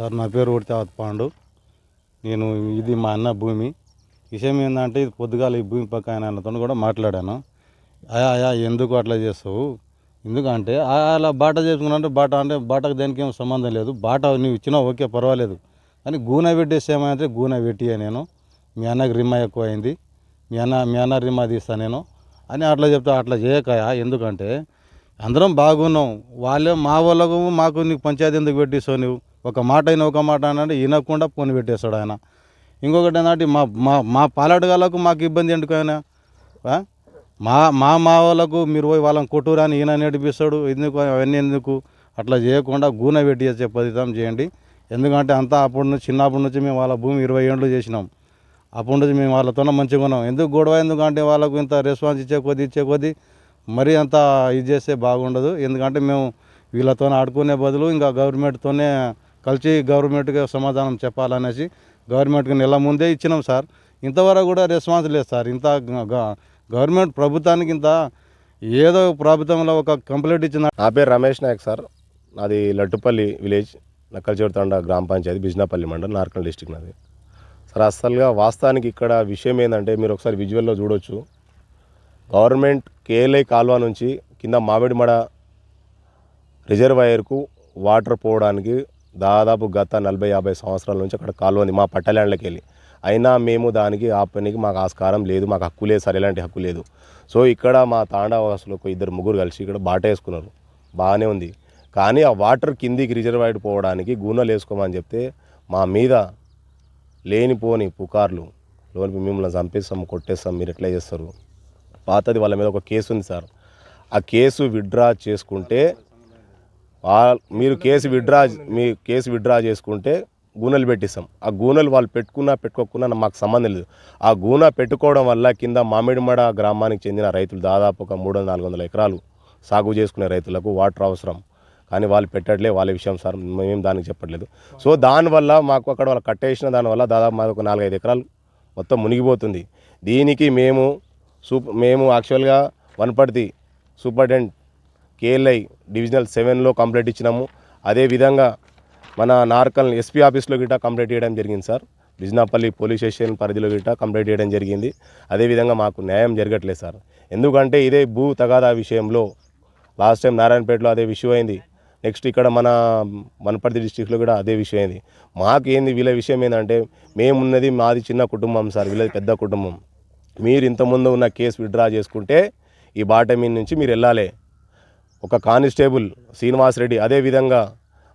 Sir నా పేరు ఉడితేవత్ పాండు. నేను ఇది మా అన్న భూమి. విషయం ఏంటంటే ఇది పొద్దుగాల ఈ భూమి పక్క ఆయన అన్నతో కూడా మాట్లాడాను. అయా అయా ఎందుకు అట్లా చేస్తావు? ఎందుకంటే "ఆ, అలా బాట చేసుకున్నంటే బాట అంటే బాటకు దేనికి ఏం సంబంధం లేదు. బాట నువ్వు ఇచ్చినా ఓకే పర్వాలేదు. కానీ గూన పెట్టేసి ఏమంటే గూన పెట్టియా నేను. మీ అన్నకి రిమ్మ ఎక్కువ అయింది మీ అన్న మీ అన్న రిమా తీస్తా నేను. అని అట్లా చెప్తా అట్లా చేయకయా? ఎందుకంటే అందరం బాగున్నాం. వాళ్ళే మా వాళ్ళకు మాకు నీకు పంచాయతీ ఎందుకు పెట్టిస్తావు నువ్వు? ఒక మాట అయినా ఒక మాట అంటే వినకుండా పోని పెట్టేస్తాడు ఆయన. ఇంకొకటి ఏంటంటే మా మా మా పాలడగాలకు మాకు ఇబ్బంది ఎందుకు ఆయన? మా మా మా వాళ్ళకు మీరు పోయి వాళ్ళని కొట్టురా అని ఈయన నేర్పిస్తాడు. ఎందుకు? అవన్నీ ఎందుకు? అట్లా చేయకుండా గూన పెట్టి చేసే పదితం చేయండి. ఎందుకంటే అంతా అప్పటి నుంచి చిన్నప్పటి నుంచి మేము వాళ్ళ భూమి ఇరవై ఏళ్ళు చేసినాం. అప్పటి నుంచి మేము వాళ్ళతోనే మంచిగా ఉన్నాం. ఎందుకు గొడవ? ఎందుకంటే వాళ్ళకు ఇంత రెస్పాన్స్ ఇచ్చే కొద్దీ ఇచ్చే కొద్దీ మరీ అంత ఇది చేస్తే బాగుండదు. ఎందుకంటే మేము వీళ్ళతో ఆడుకునే బదులు ఇంకా గవర్నమెంట్తోనే కలిసి గవర్నమెంట్కి సమాధానం చెప్పాలనేసి గవర్నమెంట్కి నెల ముందే ఇచ్చినాం సార్. ఇంతవరకు కూడా రెస్పాన్స్ లేదు సార్. ఇంత గవర్నమెంట్ ప్రభుత్వానికి ఇంత ఏదో ప్రభుత్వంలో ఒక కంప్లైంట్ ఇచ్చిన నా పేరు రమేష్ నాయక్ సార్. నాది లట్టుపల్లి విలేజ్ నక్కలచోడుతండ గ్రామ పంచాయతీ బిజినాపల్లి మండలం నార్కల్ డిస్టిక్ నాది. సార్ అసలుగా వాస్తవానికి ఇక్కడ విషయం ఏంటంటే మీరు ఒకసారి విజువల్లో చూడొచ్చు. గవర్నమెంట్ కేఎల్ఐ కాల్వ నుంచి కింద మామిడిమడ రిజర్వాయర్కు వాటర్ పోవడానికి దాదాపు గత నలభై యాభై సంవత్సరాల నుంచి అక్కడ కాలువ ఉంది. మా పట్టల్యాండ్లోకి వెళ్ళి. అయినా మేము దానికి ఆ పనికి మాకు ఆస్కారం లేదు. మాకు హక్కు లేదు సరే. ఎలాంటి హక్కు లేదు. సో ఇక్కడ మా తాండావాసులు ఒక ఇద్దరు ముగ్గురు కలిసి ఇక్కడ బాట వేసుకున్నారు. బాగానే ఉంది. కానీ ఆ వాటర్ కిందికి రిజర్వాయర్ పోవడానికి గూనలు వేసుకోమని చెప్తే మా మీద లేనిపోని పుకార్లు లోని మిమ్మల్ని చంపేస్తాం కొట్టేస్తాం మీరు ఎట్లా చేస్తారు? పాతది వాళ్ళ మీద ఒక కేసు ఉంది సార్. ఆ కేసు విత్డ్రా చేసుకుంటే మీరు కేసు విత్డ్రా మీ కేసు విత్డ్రా చేసుకుంటే గూనెలు పెట్టిస్తాం. ఆ గూనెలు వాళ్ళు పెట్టుకున్నా పెట్టుకోకున్నా మాకు సంబంధం లేదు. ఆ గూన పెట్టుకోవడం వల్ల కింద మామిడిమడ గ్రామానికి చెందిన రైతులు దాదాపు ఒక మూడు నాలుగు వందల ఎకరాలు సాగు చేసుకునే రైతులకు వాటర్ అవసరం. కానీ వాళ్ళు పెట్టట్లే వాళ్ళ విషయం సార్ మేము దానికి చెప్పట్లేదు. సో దానివల్ల మాకు అక్కడ వాళ్ళు కట్టేసిన దానివల్ల దాదాపు మాకు ఒక నాలుగైదు ఎకరాలు మొత్తం మునిగిపోతుంది. దీనికి మేము సూప్ మేము యాక్చువల్గా వనపర్తి సూపరింటెండెంట్ కేఎల్ఐ డివిజనల్ సెవెన్లో కంప్లైంట్ ఇచ్చినాము. అదేవిధంగా మన నార్కల్ ఎస్పీ ఆఫీస్లో గిట్ట కంప్లైంట్ చేయడం జరిగింది సార్. బిజినాపల్లి పోలీస్ స్టేషన్ పరిధిలో గిట్ట కంప్లైంట్ చేయడం జరిగింది. అదేవిధంగా మాకు న్యాయం జరగట్లేదు సార్. ఎందుకంటే ఇదే భూ తగాదా విషయంలో లాస్ట్ టైం నారాయణపేటలో అదే విషయం అయింది. నెక్స్ట్ ఇక్కడ మన వనపర్తి డిస్టిక్లో కూడా అదే విషయం అయింది. మాకు ఏంది వీళ్ళ విషయం ఏంటంటే మేమున్నది మాది చిన్న కుటుంబం సార్ వీళ్ళది పెద్ద కుటుంబం. మీరు ఇంతకుముందు ఉన్న కేసు విత్డ్రా చేసుకుంటే ఈ బాట మీద నుంచి మీరు వెళ్ళాలి. ఒక కానిస్టేబుల్ శ్రీనివాస్ రెడ్డి అదేవిధంగా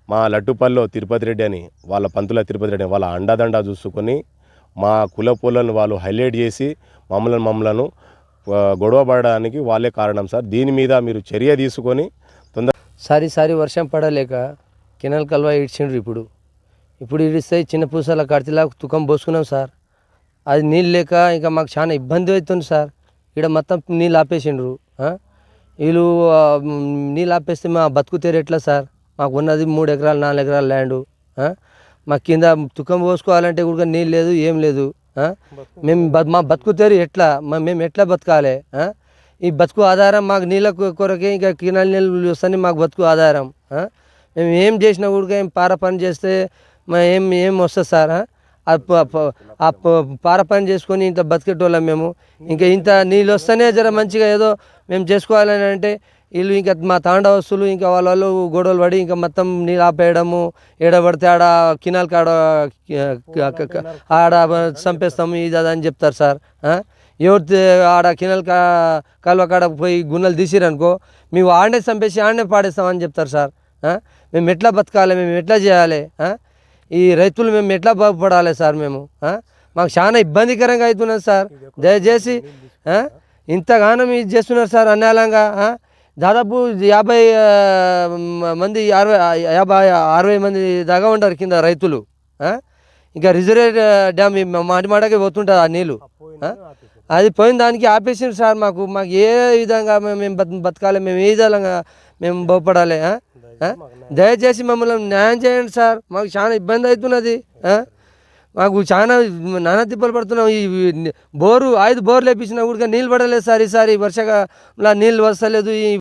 మా లట్టుపల్లో తిరుపతి రెడ్డి అని వాళ్ళ పంతుల తిరుపతి రెడ్డి వాళ్ళ అండదండ చూసుకొని మా కుల పూలను వాళ్ళు హైలైట్ చేసి మమ్మల్ని మమ్మలను గొడవ పడడానికి వాళ్ళే కారణం సార్. దీని మీద మీరు చర్య తీసుకొని తొందర సారి సారి వర్షం పడలేక కెనల్ కల్వా ఇడ్చిండ్రు ఇప్పుడు. ఇప్పుడు ఇడిస్తే చిన్న పూసల కడితిలా తుకం పోసుకున్నాం సార్. అది నీళ్ళు లేక ఇంకా మాకు చాలా ఇబ్బంది అవుతుంది సార్. ఇక్కడ మొత్తం నీళ్ళు ఆపేసిండ్రు వీళ్ళు నీళ్ళు ఆపేస్తే మా బతుకుతారు ఎట్లా సార్? మాకు ఉన్నది మూడు ఎకరాలు నాలుగు ఎకరాల ల్యాండు. మా కింద తుకం పోసుకోవాలంటే కూడా నీళ్ళు లేదు ఏం లేదు. మేము బ- మా బతుకుతారు ఎట్లా? మా- మేము ఎట్లా బతకాలి? ఈ బతుకు ఆధారం మాకు నీళ్ళ కొరకే ఇంకా కినాల నీళ్ళు వస్తాయి మాకు బతుకు ఆధారం. మేము ఏం చేసినా కూడా ఏం పార పని చేస్తే మా ఏం ఏం వస్తుంది సార్? ఆ? పార పని చేసుకొని ఇంత బతికేటోళ్ళం మేము. ఇంకా ఇంత నీళ్ళు వస్తేనే జర మంచిగా ఏదో మేము చేసుకోవాలని అంటే వీళ్ళు ఇంకా మా తాండవస్తులు ఇంకా వాళ్ళ వాళ్ళు గొడవలు పడి ఇంకా మొత్తం నీళ్ళు ఆపేయడము ఏడబడితే ఆడ కినాల్ కాడ ఆడ చంపేస్తాము ఇది అని చెప్తారు సార్. ఎవరి ఆడ కినల్ కా కాలువ కాడ పోయి గున్నెలు తీసిరనుకో మేము ఆడనే చంపేసి ఆడనే పాడేస్తామని చెప్తారు సార్. మేము ఎట్లా బతకాలి మేము ఎట్లా చేయాలి ఈ రైతులు మేము ఎట్లా బాగుపడాలి సార్ మేము? మాకు చాలా ఇబ్బందికరంగా అవుతున్నది సార్ దయచేసి? ఇంతగానం ఇది చేస్తున్నారు సార్ అన్యాలంగా? దాదాపు యాభై మంది అరవై యాభై అరవై మంది దాకా ఉంటారు కింద రైతులు? ఇంకా రిజర్వేర్ డ్యామ్ మాటి మాటకి పోతుంటుంది ఆ నీళ్ళు? అది పోయిన దానికి ఆపేసింది సార్ మాకు మాకు ఏ విధంగా మేము మేము బత్- బతకాలి మేము ఏ విధంగా మేము బాగుపడాలి? దయచేసి మమ్మల్ని న్యాయం చేయండి సార్. మాకు చాలా ఇబ్బంది అవుతున్నది. మాకు చాలా నానా తిప్పలు పడుతున్నాం. ఈ ఈ బోరు ఐదు బోర్లు వేపించినా కూడా నీళ్ళు పడలేదు సార్. ఈసారి వర్షగా నీళ్ళు వస్తలేదు. ఈ